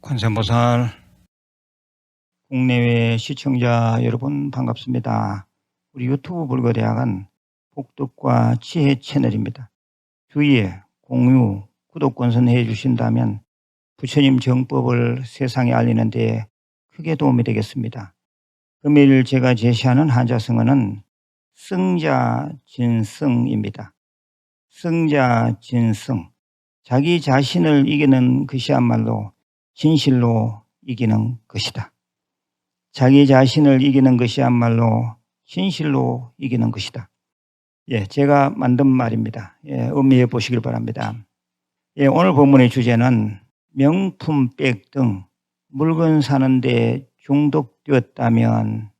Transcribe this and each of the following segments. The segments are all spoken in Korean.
관세음보살 국내외 시청자 여러분 반갑습니다. 우리 유튜브 불거대학은 복덕과 지혜 채널입니다. 주위에 공유, 구독 권선해 주신다면 부처님 정법을 세상에 알리는 데 크게 도움이 되겠습니다. 금일 제가 제시하는 한자성어는 승자 진승입니다. 승자 진승 자기 자신을 이기는 것이야말로 진실로 이기는 것이다. 자기 자신을 이기는 것이야말로 진실로 이기는 것이다. 예, 제가 만든 말입니다. 예, 음미해 보시길 바랍니다. 예, 오늘 본문의 주제는 명품백 등 물건 사는데 중독되었다면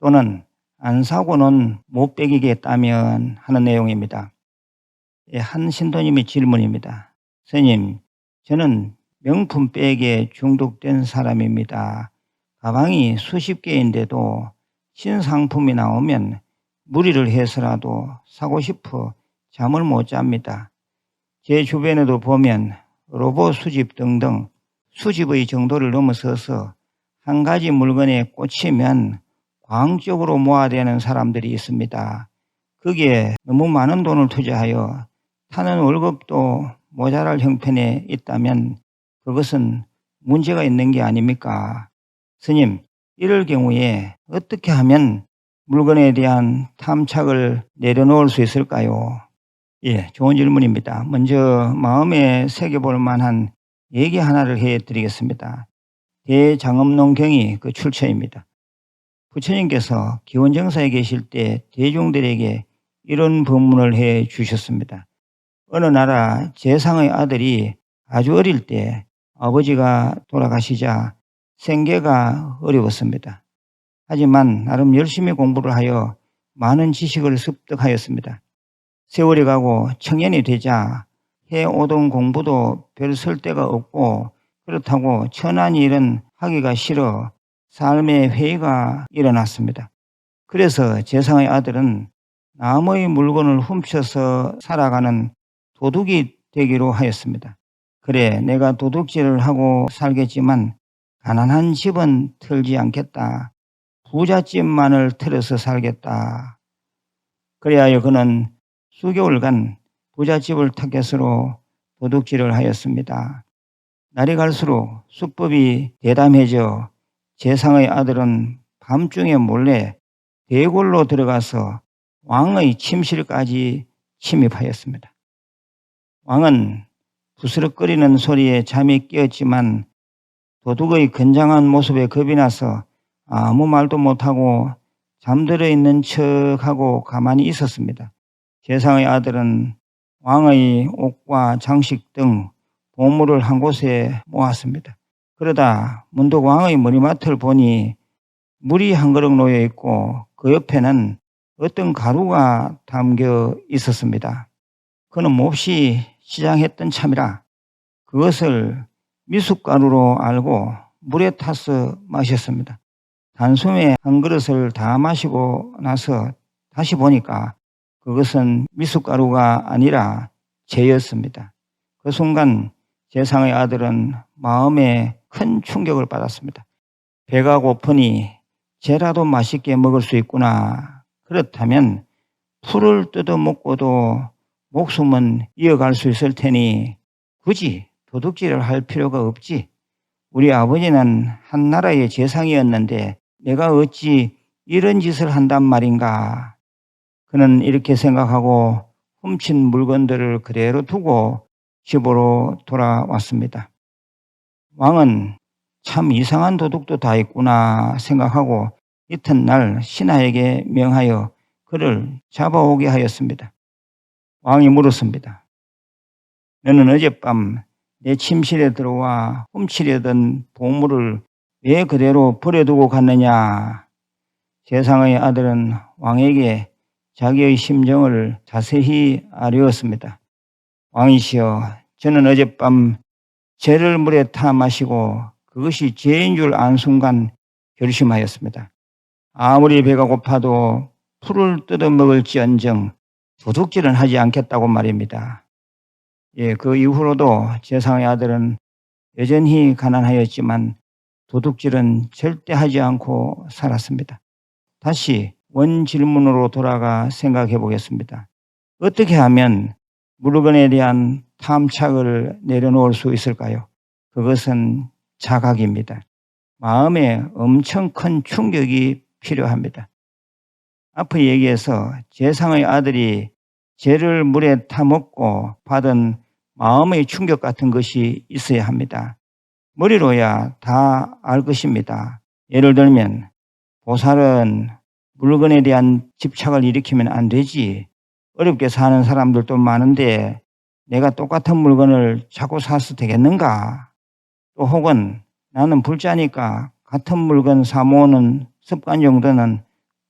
또는 안 사고는 못 빼기겠다면 하는 내용입니다. 예, 한 신도님의 질문입니다. 스님, 저는 명품 백에 중독된 사람입니다. 가방이 수십 개인데도 신상품이 나오면 무리를 해서라도 사고 싶어 잠을 못 잡니다. 제 주변에도 보면 로봇 수집 등등 수집의 정도를 넘어서서 한 가지 물건에 꽂히면 광적으로 모아대는 사람들이 있습니다. 거기에 너무 많은 돈을 투자하여 타는 월급도 모자랄 형편에 있다면 그것은 문제가 있는 게 아닙니까? 스님, 이럴 경우에 어떻게 하면 물건에 대한 탐착을 내려놓을 수 있을까요? 예, 좋은 질문입니다. 먼저 마음에 새겨볼 만한 얘기 하나를 해 드리겠습니다. 대장엄농경이 그 출처입니다. 부처님께서 기원정사에 계실 때 대중들에게 이런 법문을 해 주셨습니다. 어느 나라 재상의 아들이 아주 어릴 때 아버지가 돌아가시자 생계가 어려웠습니다. 하지만 나름 열심히 공부를 하여 많은 지식을 습득하였습니다. 세월이 가고 청년이 되자 해오던 공부도 별 쓸 데가 없고 그렇다고 천한 일은 하기가 싫어 삶의 회의가 일어났습니다. 그래서 재상의 아들은 남의 물건을 훔쳐서 살아가는 도둑이 되기로 하였습니다. 그래, 내가 도둑질을 하고 살겠지만 가난한 집은 털지 않겠다. 부잣집만을 털어서 살겠다. 그래야 그는 수개월간 부잣집을 타겟으로 도둑질을 하였습니다. 날이 갈수록 수법이 대담해져 재상의 아들은 밤중에 몰래 대궐로 들어가서 왕의 침실까지 침입하였습니다. 왕은 부스럭거리는 소리에 잠이 깨었지만 도둑의 건장한 모습에 겁이 나서 아무 말도 못하고 잠들어 있는 척하고 가만히 있었습니다. 재상의 아들은 왕의 옷과 장식 등 보물을 한 곳에 모았습니다. 그러다 문득 왕의 머리맡을 보니 물이 한 그릇 놓여 있고 그 옆에는 어떤 가루가 담겨 있었습니다. 그는 몹시 시장했던 참이라 그것을 미숫가루로 알고 물에 타서 마셨습니다. 단숨에 한 그릇을 다 마시고 나서 다시 보니까 그것은 미숫가루가 아니라 재였습니다. 그 순간 재상의 아들은 마음에 큰 충격을 받았습니다. 배가 고프니 재라도 맛있게 먹을 수 있구나. 그렇다면 풀을 뜯어 먹고도 목숨은 이어갈 수 있을 테니 굳이 도둑질을 할 필요가 없지. 우리 아버지는 한 나라의 재상이었는데 내가 어찌 이런 짓을 한단 말인가. 그는 이렇게 생각하고 훔친 물건들을 그대로 두고 집으로 돌아왔습니다. 왕은 참 이상한 도둑도 다 있구나 생각하고 이튿날 신하에게 명하여 그를 잡아오게 하였습니다. 왕이 물었습니다. 너는 어젯밤 내 침실에 들어와 훔치려던 보물을 왜 그대로 버려두고 갔느냐? 세상의 아들은 왕에게 자기의 심정을 자세히 아뢰었습니다. 왕이시여, 저는 어젯밤 죄를 물에 타 마시고 그것이 죄인 줄 안 순간 결심하였습니다. 아무리 배가 고파도 풀을 뜯어 먹을지언정 도둑질은 하지 않겠다고 말입니다. 예, 그 이후로도 재상의 아들은 여전히 가난하였지만 도둑질은 절대 하지 않고 살았습니다. 다시 원 질문으로 돌아가 생각해 보겠습니다. 어떻게 하면 물건에 대한 탐착을 내려놓을 수 있을까요? 그것은 자각입니다. 마음에 엄청 큰 충격이 필요합니다. 앞의 얘기에서 재상의 아들이 죄를 물에 타먹고 받은 마음의 충격 같은 것이 있어야 합니다. 머리로야 다 알 것입니다. 예를 들면 보살은 물건에 대한 집착을 일으키면 안 되지. 어렵게 사는 사람들도 많은데 내가 똑같은 물건을 자꾸 사서 되겠는가? 또 혹은 나는 불자니까 같은 물건 사 모으는 습관 정도는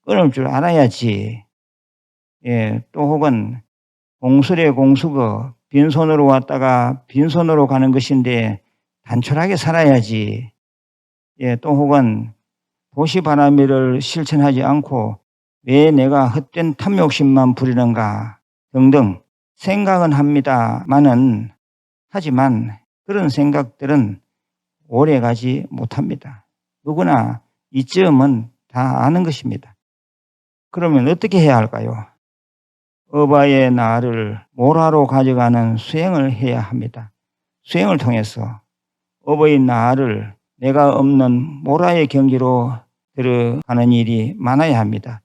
끊을 줄 알아야지. 예, 또 혹은 공술에 공수거 빈손으로 왔다가 빈손으로 가는 것인데 단촐하게 살아야지. 예, 또 혹은 도시 바람이를 실천하지 않고 왜 내가 헛된 탐욕심만 부리는가 등등 생각은 합니다만은 하지만 그런 생각들은 오래 가지 못합니다. 누구나 이쯤은 다 아는 것입니다. 그러면 어떻게 해야 할까요? 어바의 나를 모라로 가져가는 수행을 해야 합니다. 수행을 통해서 어버이 나를 내가 없는 모라의 경지로 들어가는 일이 많아야 합니다.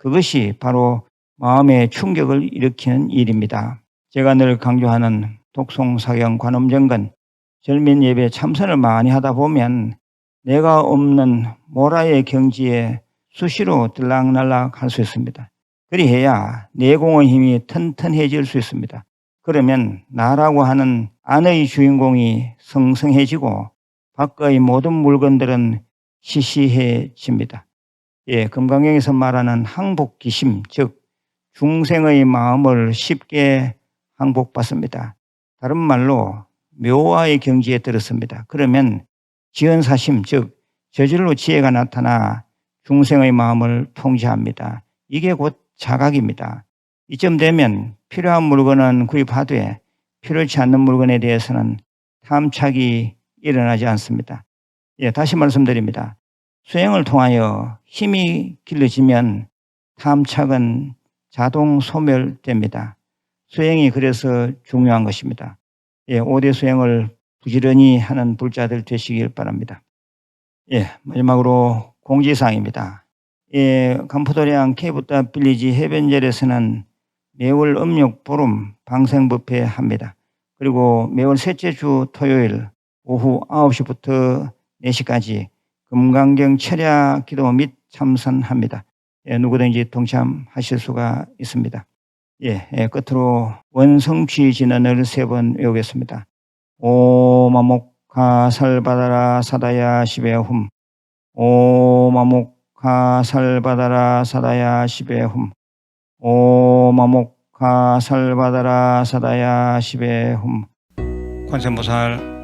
그것이 바로 마음의 충격을 일으키는 일입니다. 제가 늘 강조하는 독송사경 관음정근 절민 예배 참선을 많이 하다 보면 내가 없는 모라의 경지에 수시로 들락날락 할 수 있습니다. 그리해야 내공의 힘이 튼튼해질 수 있습니다. 그러면 나라고 하는 안의 주인공이 성성해지고 밖의 모든 물건들은 시시해집니다. 예, 금강경에서 말하는 항복기심, 즉 중생의 마음을 쉽게 항복받습니다. 다른 말로 묘화의 경지에 들었습니다. 그러면 지연사심, 즉 저절로 지혜가 나타나 중생의 마음을 통제합니다. 이게 곧 자각입니다. 이쯤 되면 필요한 물건은 구입하되 필요치 않는 물건에 대해서는 탐착이 일어나지 않습니다. 예, 다시 말씀드립니다. 수행을 통하여 힘이 길러지면 탐착은 자동 소멸됩니다. 수행이 그래서 중요한 것입니다. 예, 5대 수행을 부지런히 하는 불자들 되시길 바랍니다. 예, 마지막으로 공지사항입니다. 예, 간포도량 케이부타 빌리지 해변절에서는 매월 음력 보름 방생부페 합니다. 그리고 매월 셋째 주 토요일 오후 9시부터 4시까지 금강경 철야 기도 및 참선합니다. 예, 누구든지 동참하실 수가 있습니다. 예, 예 끝으로 원성취 진언을 세 번 외우겠습니다. 오마목하 살바다라 사다야 시베훔 오마목하 살바다라 사다야 시베훔 오마목하 살바다라 사다야 시베훔 관세음보살